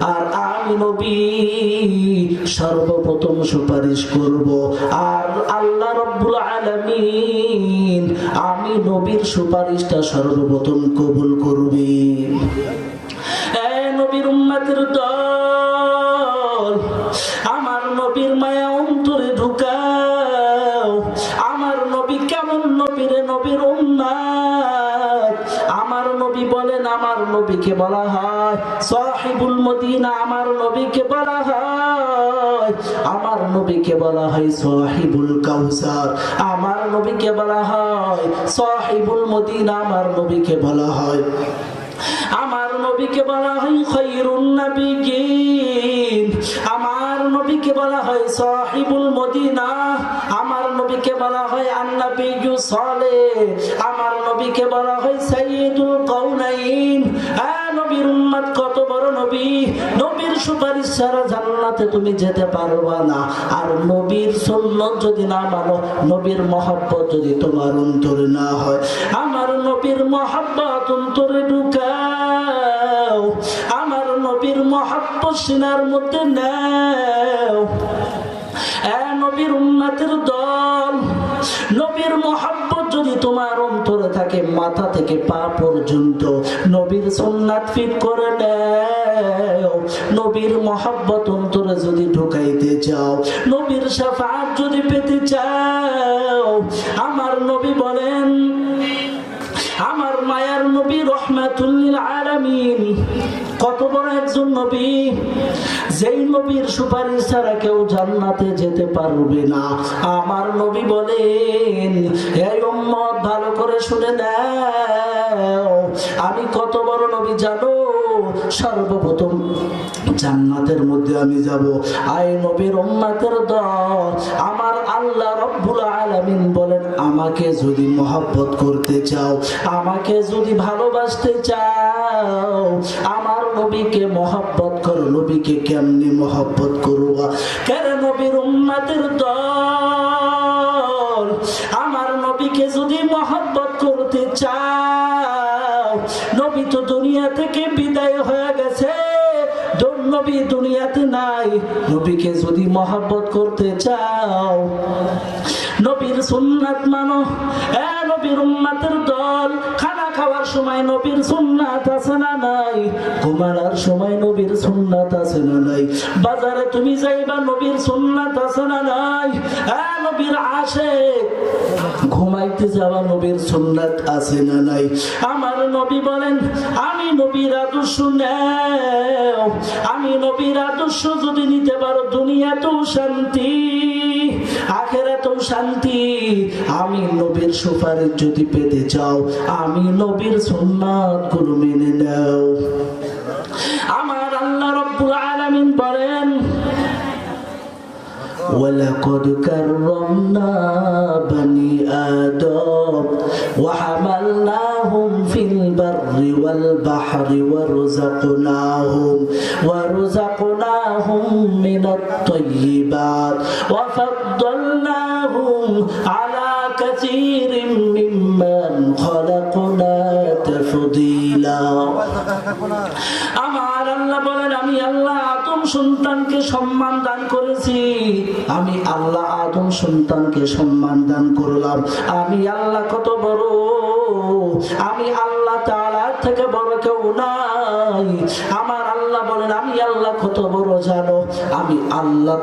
আর আমি নবী, সর্বপ্রথম সুপারিশ করব। আর আল্লাহ রব্বুল আলামিন আমি নবীর সুপারিশটা সর্বপ্রথম কবুল করবি। নবীর উম্মতের দল, আমার নবীর মায়া অন্তরে ঢুকাও নবী বলেন, আমার নবীকে বলা হয়, সাহিবুল মদিনা আমার নবীকে বলা হয়, আমার নবীকে বলা হয় সাহিবুল কাউসার, আমার নবীকে বলা হয় সাহিবুল মদিনা, আমার নবীকে বলা হয়। আমার নবীকে বলা হয় খৈরুন নবীগিন, আমার নবীকে বলা হয় সাহিবুল মদিনা নবীকে বলা হয় আন্নাবিয়ু সালে আমার নবীকে বলা হয় সাইয়্যিদুল কাউনাইন নবীর উম্মত কত বড় নবী? নবীর সুপারিশ ছাড়া জান্নাতে তুমি যেতে পারবা না। আর নবীর সুন্নত যদি না মানো, নবীর মহব্বত যদি তোমার অন্তরে না হয়। আমার নবীর মহব্বত অন্তরে ঢুকাও। আমার নবীর মহব্বত সিনার মধ্যে নাও। নবীর দল, নবীর যদি তোমার অন্তরে থাকে, মাথা থেকে পা পর্যন্ত নবীর ফিট করে নবীর মহাব্বত অন্তরে যদি ঢুকাইতে চাও, নবীর সাফাত যদি পেতে চাও, আমার নবী বলেন, আমার মায়ার নবী রহমাতুল্লিল আলামিন কত বড় একজন নবী? যেই নবীর সুপারিশ ছাড়া কেউ জান্নাতে যেতে পারবে না। আমার নবী বলেন এই উম্মত, ভালো করে শুনে নেও। আমি কত বড় নবী জানো? সর্বপ্রথম জান্নাতের মধ্যে আমি যাব। আই নবীর উম্মাতের দল। আমার আল্লাহ রব্বুল আলামিন বলেন, আমাকে যদি মহব্বত করতে চাও, আমাকে যদি ভালোবাসতে চাও, আমার নবীকে মহব্বত করো। নবীকে কেমনি মহব্বত করবা? কেন নবীর উম্মাতের দল? আমার নবীকে যদি মহব্বত নবী দুনিয়াতে নাই। নবীকে যদি মহব্বত করতে চাও, নবীর সুন্নাত মানো। এ নবীর দল, খানা খাওয়ার সময় নবীর সুন্নাত আছে না নাই? ঘুমানোর সময় নবীর সুন্নাত আছে না নাই? বাজারে তুমি যাইবা, নবীর সুন্নাত আছে না নাই? এ নবীর আশেক ঘুমাইতে যাওয়া নবীর সুন্নাত আছে না নাই? আমার নবী বলেন, আমি নবীর আদর্শ নেও। আমি নবীর আদর্শ যদি নিতে পারো, দুনিয়াতেও শান্তি, আখেরাতেও শান্তি। আমি নবীর সুপারিশ যদি পেতে চাও, আমি নবীর সুন্নাতগুলো মেনে নাও। আমার আল্লাহ রব্বুল আলামিন বলেন ولقد كرمنا بني آدم وحملناهم في البر والبحر ورزقناهم ورزقناهم من الطيبات সন্তানকে সম্মান দান করেছি। আমি আল্লাহ আদম সন্তানকে সম্মান দান করলাম। আমি আল্লাহ কত বড়? আমি আল্লাহ তাআলা থেকে বড় কেউ নাই। আমার আল্লাহ বলেন, আমি আল্লাহ কত বড় জানো? আমি আল্লাহ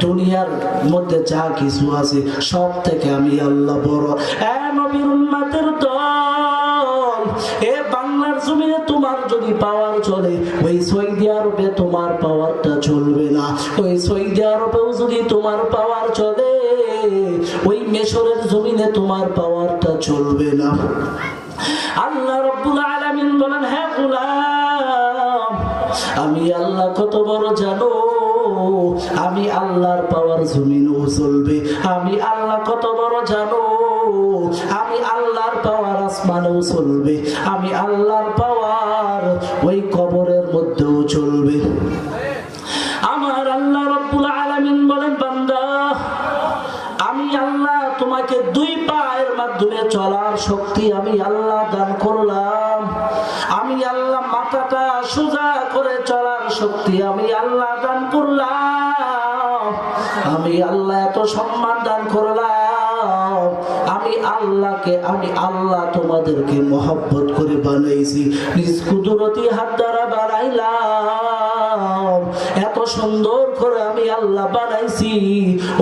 দুনিয়ার মধ্যে যা কিছু আছে, সব থেকে আমি আল্লাহ বড়। এ নবীর দল, এ বাংলার জমিনে তোমার যদি পাওয়ার চলে, ওই আরবে তোমার পাওয়ারটা চলবে না। ওই সৌদি আরবেও যদি তোমার পাওয়ার চলে, ওই মেশরের জমিনে তোমার পাওয়ারটা চলবে না। আল্লাহ রব্বুল আলামিন বলেন হ্যাঁ গোলাম, আমি আল্লাহ কত বড় জানো? আমি আল্লাহর পাওয়ার জমিনও চলবে। আমি আল্লাহ কত বড় জানো? আমি আল্লাহর পাওয়ার আসমানেও চলবে। আমি আল্লাহর পাওয়ার আমার আল্লাহ রব্বুল আলামিন বলেন, বান্দা, আমি আল্লাহ তোমাকে দুই পায়ের মাধ্যমে চলার শক্তি আমি আল্লাহ দান করলাম। আমি আল্লাহ মাথাটা সোজা করে চলার শক্তি আমি আল্লাহ দান করলাম। আমি আল্লাহ এত সম্মান দান করলাম। আমি আল্লাহকে, আমি আল্লাহ তোমাদেরকে মহব্বত করে বানাইছি। নিজ কুদরতি হাত দ্বারা বানাইলাম। এত সুন্দর করে আমি আল্লাহ বানাইছি।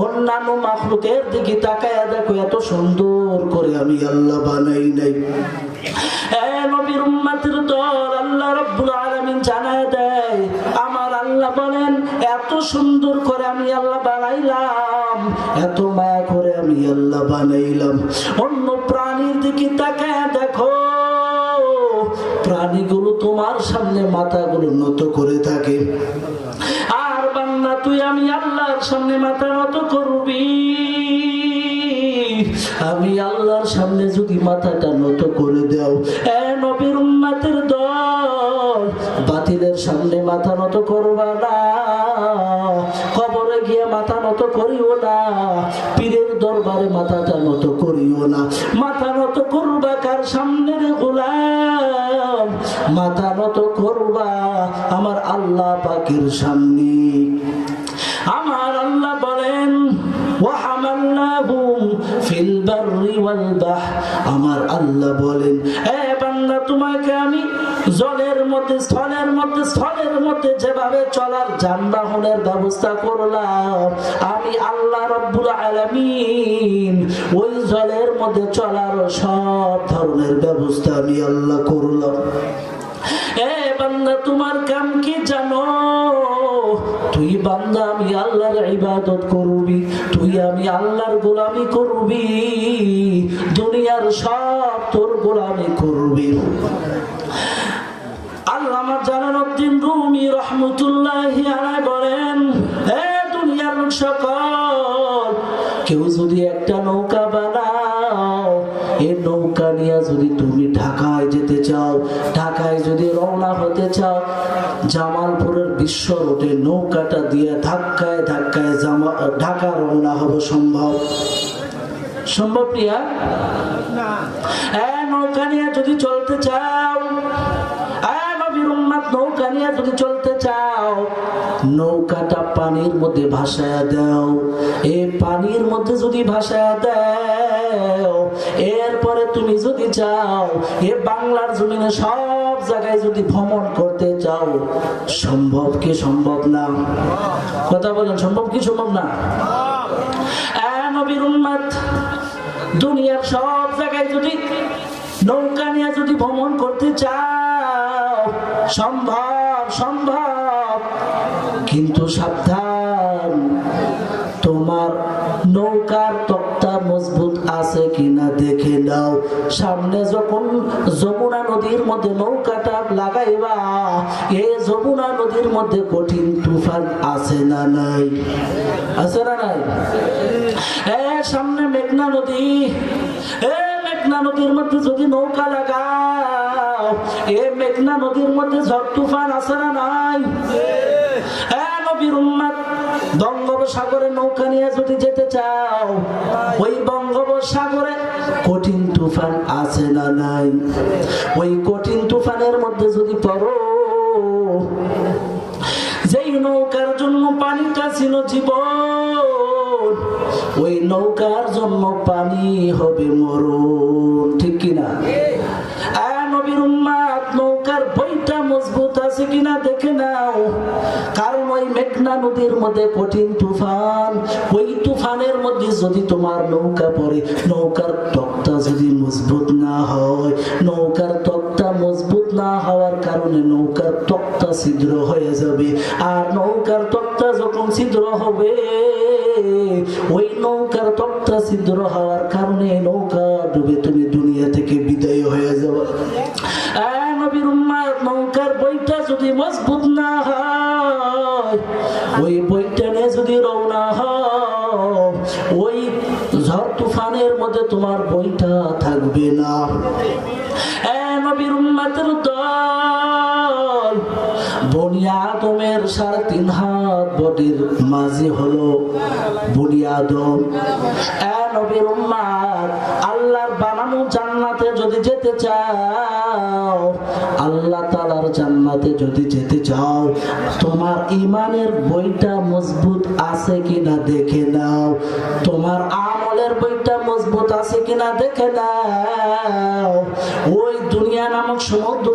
অন্যান্য মাখলুকের দিকে তাকায় দেখো, এত সুন্দর করে আমি আল্লাহ বানাই নাই। আমার এত সুন্দর করে আমি আল্লাহ বানাইলাম, এত মায়া করে আমি আল্লাহ বানাইলাম। অন্য দেখো, প্রাণীগুলো তোমার সামনে মাথাগুলো নত করে থাকে। আর বান্না তুই আমি আল্লাহর সামনে মাথা নত করবি। আমি আল্লাহর সামনে যদি মাথাটা নত করে দাও, এ নবীর উম্মাতের দল বাতিলের সামনে মাথা নত করবা না। মাথা নত করিও না। পীরের দরবারে মাথাটা নত করিও না। মাথা নত করবা কার সামনে রে গোলাম? মাথা নত করবা আমার আল্লাহ পাকের সামনে। আমার আল্লাহ বলেন আমার আল্লাহ বলেন তোমাকে আমি জলের মধ্যে, স্থলের মধ্যে স্থলের মধ্যে যেভাবে চলার যানবাহনের ব্যবস্থা করলাম, আমি আল্লাহ রব্বুল আলামিন ওই জলের মধ্যে চলার সব ধরনের ব্যবস্থা আমি আল্লাহ করলাম। এ বান্দা, তোমার কাম কি জানো? তুই বান্দা, আমি আল্লাহর ইবাদত করবি। আমি আল্লাহর গোলামি করবি, দুনিয়ার সব তোর গোলামি করবি। বলেন দুনিয়ার সকল, কেউ যদি একটা নৌকা বানাও, এ বিশ্ব রোডে নৌকাটা দিয়ে ধাক্কায় ধাক্কায় জামা ঢাকা রওনা হবে সম্ভব। সম্ভব প্রিয়া? নৌকা নিয়ে যদি চলতে চাও নৌকা নিয়ে যদি চলতে চাও নৌকাটা পানির মধ্যে ভাসায় দাও। এ পানির মধ্যে যদি ভাসায় দাও, এরপরে তুমি যদি চাও, এ বাংলার জমিনে সব জায়গায় যদি ভ্রমণ করতে চাও, সম্ভব কি সম্ভব না? কথা বলেন, সম্ভব কি সম্ভব না? নবীর উম্মাদ দুনিয়ার সব জায়গায় যদি নৌকা নিয়ে যদি ভ্রমণ করতে চাও, সম্ভব সম্ভব। কিন্তু সাবধান, তোমার নৌকার তক্তা মজবুত আছে কিনা দেখে নাও। সামনে যখন যমুনা নদীর মধ্যে নৌকাটা লাগাইবা এই যমুনা নদীর মধ্যে কঠিন তুফান আছে না নাই? আছে না নাই? সামনে মেঘনা নদী, এ মেঘনা নদীর মধ্যে যদি নৌকা লাগাও, এ মেঘনা নদীর মধ্যে ঝড় তুফান আছে না নাই? উম্মাদ, বঙ্গোপসাগরে নৌকা নিয়ে যদি যেতে চাও, ওই বঙ্গোপসাগরে কঠিন তুফান আছে না নাই? ওই কঠিন তুফানের মধ্যে যদি পড়ো, যেই নৌকার জন্য পানিটা ছিল জীবন, ওই নৌকার জন্য পানি হবে মরণ, ঠিক কিনা? মেঘনা নদীর মধ্যে কঠিন তুফান, ওই তুফানের মধ্যে যদি তোমার নৌকা পড়ে, নৌকার তক্তা যদি মজবুত না হয়, নৌকার তক্তা মজবুত না হওয়ার কারণে নৌকার তক্তা ছিদ্র হয়ে যাবে। আর নৌকার তক্তা যখন ছিদ্র হবে, ওই নৌকার তক্তা ছিদ্র হওয়ার কারণে নৌকা ডুবে তুমি ওই ঝড় তুফানের মধ্যে তোমার বইটা থাকবে না। নবীর উম্মাতের দল সাড়ে তিন হাত বডির মাঝে হলো বনিয়াদম। এ নবীর উম্মাত জান্নাতে যদি যেতে চাও, আল্লাহ তালার জান্নাতে যদি যেতে চাও, তোমার ইমানের বইটা মজবুত আছে কিনা দেখে নাও। তোমার আমলের বইটা মজবুত আছে কিনা দেখে নাও। ওই দুনিয়া নামক সমুদ্র